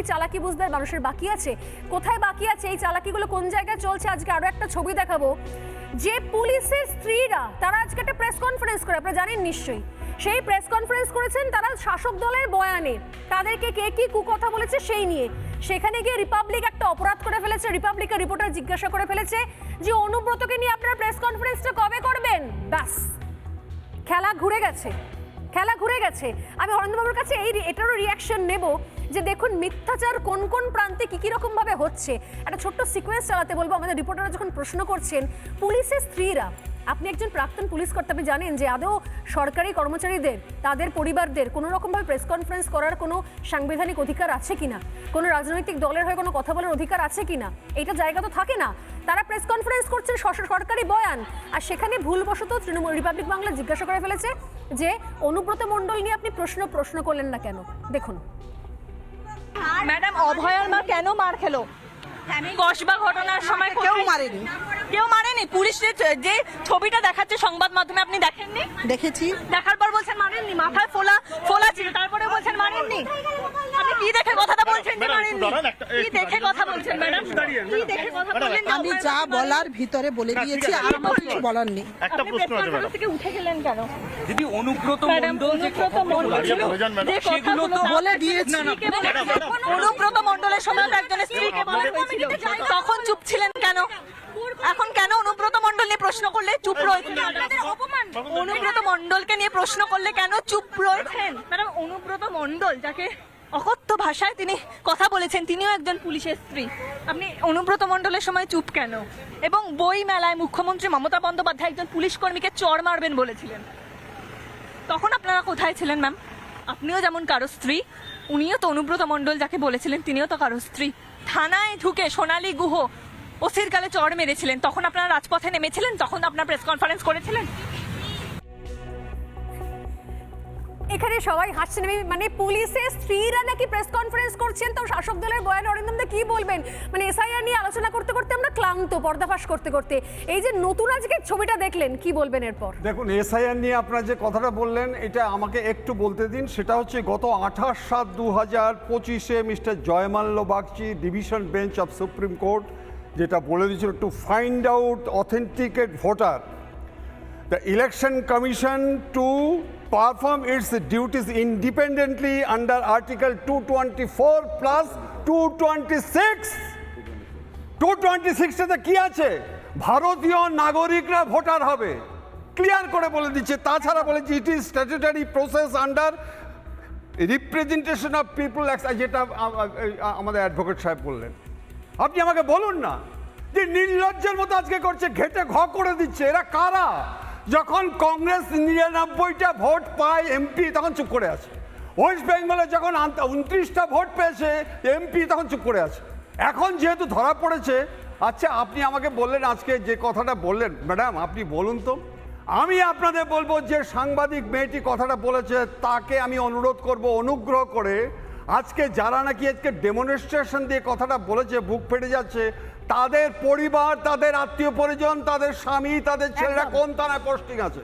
এই চালাকি বুঝতে মানুষের বাকি আছে? কোথায় বাকি আছে? এই চালাকিগুলো কোন জায়গায় চলছে? আজকে আরও একটা ছবি দেখাবো। যে পুলিশের স্ত্রীরা, তারা আজকে একটা প্রেস কনফারেন্স করে, আপনারা জানেন নিশ্চয়ই। সেই প্রেস কনফারেন্স করেছেন তারা শাসক দলের বয়ানে। তাদেরকে কে কি কুকথা বলেছে সেই নিয়ে। সেখানে গিয়ে রিপাবলিক একটা অপরাধ করে ফেলেছে রিপাবলিকের রিপোর্টার জিজ্ঞাসা করে ফেলেছে যে, অনুব্রতকে নিয়ে আপনারা প্রেস কনফারেন্সটা কবে করবেন? ব্যাস। খেলা ঘুরে গেছে। খেলা ঘুরে গেছে। আমি অরবিন্দবাবুর কাছে এই এটারও রিয়াকশন নেব। যে দেখুন মিথ্যাচার কোন কোন প্রান্তে কী কী রকমভাবে হচ্ছে? একটা ছোট্ট সিকোয়েন্স চালাতে বলব। আমাদের রিপোর্টাররা যখন প্রশ্ন করছেন, পুলিশের স্ত্রীরা? আপনি একজন প্রাক্তন পুলিশ কর্তা, আপনি জানেন যে আদৌ সরকারি কর্মচারীদের, তাদের পরিবারদের কোনো রকমভাবে প্রেস কনফারেন্স করার কোনো সাংবিধানিক অধিকার আছে কিনা? কোনো রাজনৈতিক দলের হয়ে কোনো কথা বলার অধিকার আছে কিনা? এটা জায়গা তো থাকে না। তারা প্রেস কনফারেন্স করছেন সর- সরকারি বয়ান। আর সেখানে ভুলবশত তৃণমূল রিপাবলিক বাংলা জিজ্ঞাসা করে ফেলেছে যে, অনুব্রত মণ্ডল নিয়ে আপনি প্রশ্ন প্রশ্ন করলেন না কেন? দেখুন। ম্যাডাম অভয়ার মা কেন মার খেলো? কসবা ঘটনার সময় কেউ মারেনি। কেউ মারেনি? পুলিশের যে ছবিটা দেখাচ্ছে সংবাদ মাধ্যমে আপনি দেখেননি? দেখেছি। দেখার পর বলছেন মারেননি মাথায় ফোলা ফোলা ছিল তারপরে বলছেন মারেননি আপনি কি দেখে কথাটা বলছেন যে ম্যাডাম, একটু মারেননি দাঁড়ান, একটা- কি দেখে কথা বলছেন ম্যাডাম? একটু দাঁড়িয়ে যান। কি দেখে কথা ম্যাডাম, আমি যা বলার ভিতরে বলে হ্যাঁ, দিয়েছি আর আমার কিছু বলার নেই। একটা প্রশ্ন আছে ম্যাডাম। থেকে উঠে গেলেন কেন? দিদি অনুব্রত মণ্ডল অনুব্রত মণ্ডল বলে সেগুলো তো দিয়েছি। অনুব্রত মণ্ডলের সময় একজন স্ত্রীকে বলা হয়েছিল তখন চুপ ছিলেন কেন? এখন কেন অনুব্রত মন্ডল নিয়ে প্রশ্ন করলে চুপ রয়েছেন? অনুব্রত মন্ডলকে নিয়ে প্রশ্ন করলে কেন চুপ রয়েছেন? ম্যাডাম অনুব্রত মন্ডল যাকে অকথ্য ভাষায় তিনি কথা বলেছেন। তিনিও একজন পুলিশের স্ত্রী। আপনি অনুব্রত মণ্ডলের সময় চুপ কেন? এবং বই মেলায় মুখ্যমন্ত্রী মমতা বন্দ্যোপাধ্যায় একজন পুলিশ কর্মীকে চড় মারবেন বলেছিলেন। তখন আপনারা কোথায় ছিলেন, ম্যাম? আপনিও যেমন কারও স্ত্রী, উনিও তো অনুব্রত মণ্ডল যাকে বলেছিলেন, তিনিও তো কারও স্ত্রী। থানায় ঢুকে সোনালী গুহ ওসির কালে চড় মেরেছিলেন। তখন আপনারা রাজপথে নেমেছিলেন? তখন আপনারা প্রেস কনফারেন্স করেছিলেন? এখানে সবাই হাসছেন আমি মানে পুলিশের স্ত্রীরা নাকি প্রেস কনফারেন্স করছেন। তো শাসক দলের বয়ান অরিন্দম দা কি বলবেন? মানে এসআইআর নিয়ে আলোচনা করতে করতে আমরা ক্লান্ত, পর্দাফাশ করতে করতে। এই যে নতুন আজকে ছবিটা দেখলেন, কি বলবেন এরপর? দেখুন, এসআইআর নিয়ে আপনারা যে কথাটা বললেন, এটা আমাকে একটু বলতে দিন। সেটা হচ্ছে গত আঠাশ সাত দু হাজার পঁচিশে mister Joymalya Bagchi, division bench of supreme court, যেটা বলে দিয়েছিল to find out authenticate voter the election commission to perform its duties independently under article 224 plus 226 two twenty সিক্সটাতে কি আছে? ভারতীয় নাগরিকরা ভোটার হবে। ক্লিয়ার করে বলে দিচ্ছে। তাছাড়া বলেছে it is statutory process under representation of people যেটা আমাদের অ্যাডভোকেট সাহেব বললেন। আপনি আমাকে বলুন না যে নির্লজ্জের মতো আজকে করছে, ঘেটে ঘ করে দিচ্ছে। এরা কারা? যখন কংগ্রেস নিরানব্বইটা ভোট পায় এমপি, তখন চুপ করে আছে। ওয়েস্ট বেঙ্গলে যখন উনত্রিশটা ভোট পেয়েছে এমপি, তখন চুপ করে আছে। এখন যেহেতু ধরা পড়েছে আচ্ছা আপনি আমাকে বললেন আজকে যে কথাটা বললেন। ম্যাডাম, আপনি বলুন তো। আমি আপনাদের বলব যে সাংবাদিক মেয়েটি কথাটা বলেছে, তাকে আমি অনুরোধ করব অনুগ্রহ করে আজকে যারা নাকি আজকে ডেমনস্ট্রেশন দিয়ে কথাটা বলেছে বুক ফেটে যাচ্ছে তাদের পরিবার তাদের আত্মীয় পরিজন তাদের স্বামী তাদের ছেলেরা কোন থানায় পোস্টিং আছে?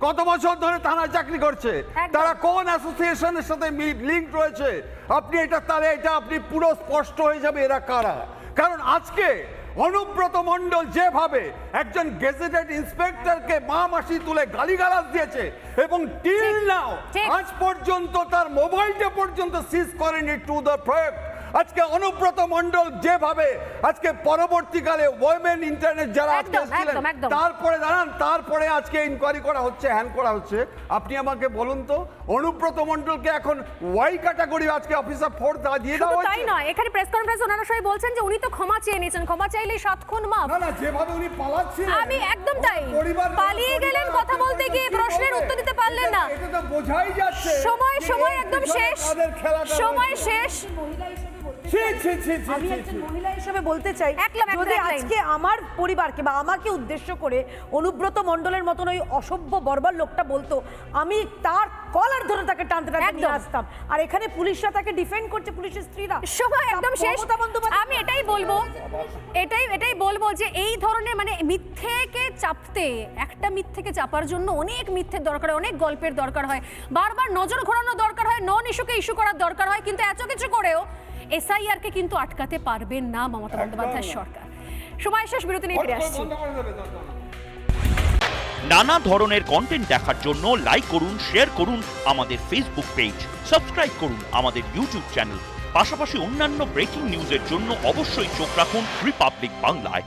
কত বছর ধরে থানায় চাকরি করছে? তারা কোন অ্যাসোসিয়েশনের সাথে লিঙ্ক রয়েছে? আপনি এটা তাহলে এটা আপনি পুরো স্পষ্ট হয়ে যাবে এরা কারা? কারণ আজকে অনুব্রত মণ্ডল যেভাবে একজন গেজেটেড ইন্সপেক্টরকে মা মাসি তুলে গালিগালাজ দিয়েছে এবং টিল নাও। আজ পর্যন্ত তার মোবাইলটা পর্যন্ত সিজ করেনি টু দ্য প্রয়েক্ট আজকে অনুব্রত মণ্ডল যেভাবে আজকে পরবর্তীকালে ওয়েমেন ইন্টারনেট যারা আজকে এসেছিলেন। তারপরে দাঁড়ান তারপরে আজকে ইনকোয়ারি করা হচ্ছে হ্যান করা হচ্ছে। আপনি আমাকে বলুন তো অনুব্রত মণ্ডলকে এখন ওয়াই ক্যাটাগরি আজকে অফিসার ফোর্স দিয়ে দেওয়া তাই নয় এখানে প্রেস কনফারেন্স ওনারা সবাই বলছেন যে উনি তো ক্ষমা চেয়ে নিয়েছেন ক্ষমা চাইলেই সাত খুন মাফ। না না যেভাবে উনি পালাচ্ছিলেন আমি একদম তাই। পালিয়ে গেলেন কথা বলতে গিয়ে প্রশ্নের উত্তর দিতে পারলেন না। এটা তো বোঝাই যাচ্ছে সময় সময় একদম শেষ। সময় শেষ। আমি একজন মহিলা হিসেবে বলতে চাই যদি। আজকে আমার পরিবারকে বা আমাকে উদ্দেশ্য করে অনুব্রত মণ্ডলের মতন ওই অসভ্য বর্বর লোকটা বলতো আমি তার কলার ধরে তাকে টানতে টানতে একদম। নিয়ে আসতাম। আর এখানে পুলিশরা তাকে ডিফেন্ড করছে পুলিশের স্ত্রীরা। সময় একদম শেষ। আমি এটাই বলব এটাই এটাই বলব যে এই ধরনের মানে মিথ্যেকে চাপতে একটা মিথ্যেকে চাপার জন্য অনেক মিথ্যের দরকার হয় অনেক গল্পের দরকার হয়। বারবার নজর ঘোরানো দরকার হয় নন ইস্যুকে ইস্যু করার দরকার হয় কিন্তু এত কিছু করেও এসআইআর কে কিন্তু আটকাতে পারবে না মমতা বন্দ্যোপাধ্যায় সরকার। সময় শেষ বিরতি নিয়ে ফিরে আসছি। নানা ধরনের কন্টেন্ট দেখার জন্য লাইক করুন শেয়ার করুন আমাদের ফেসবুক পেজ সাবস্ক্রাইব করুন আমাদের ইউটিউব চ্যানেল পাশাপাশি অন্যান্য ব্রেকিং নিউজের জন্য অবশ্যই চোখ রাখুন রিপাবলিক বাংলায়